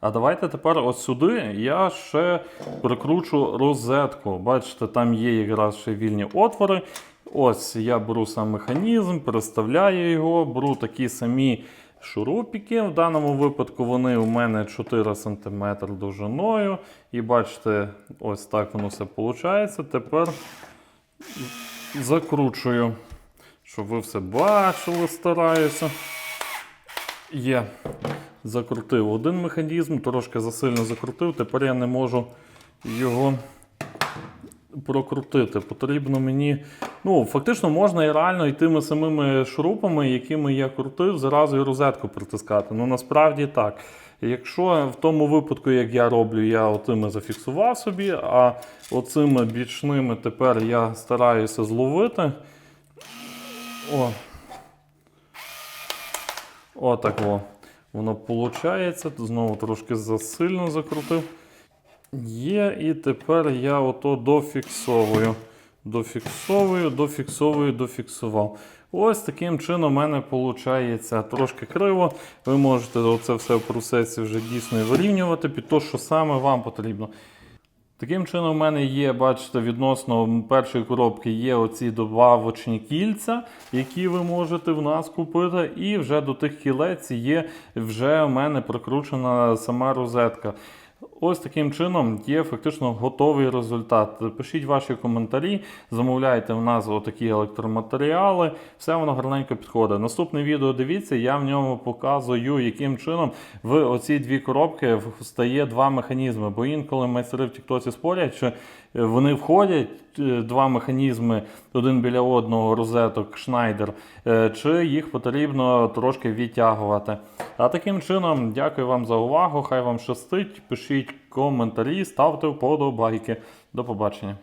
А давайте тепер от сюди я ще прикручу розетку. Бачите, там є якраз ще вільні отвори. Ось я беру сам механізм, переставляю його, беру такі самі шурупики. В даному випадку вони у мене 4 см довжиною. І бачите, ось так воно все виходить. Тепер закручую, щоб ви все бачили, стараюся. Є. Закрутив один механізм, трошки засильно закрутив, тепер я не можу його прокрутити. Потрібно мені. Ну, фактично можна і реально і тими самими шурупами, якими я крутив, зразу і розетку притискати. Ну насправді так. Якщо в тому випадку, як я роблю, я отими зафіксував собі, а оцими бічними тепер я стараюся зловити. О. Отак во. Воно виходить. Знову трошки засильно закрутив. Є, і тепер я ото дофіксовую. Дофіксовую, дофіксовую, дофіксував. Ось таким чином у мене виходить трошки криво. Ви можете оце все в процесі вже дійсно вирівнювати під те, що саме вам потрібно. Таким чином, у мене є, бачите, відносно першої коробки є оці добавочні кільця, які ви можете в нас купити. І вже до тих кілець є вже у мене прокручена сама розетка. Ось таким чином є фактично готовий результат. Пишіть ваші коментарі, замовляйте в нас отакі електроматеріали, все воно гарненько підходить. Наступне відео дивіться, я в ньому показую, яким чином в оці дві коробки встає два механізми. Бо інколи майстри в Тіктоці спорять, що вони входять е, два механізми один біля одного розеток Schneider, е, чи їх потрібно трошки відтягувати. А таким чином, дякую вам за увагу. Хай вам щастить. Пишіть коментарі, ставте вподобайки. До побачення.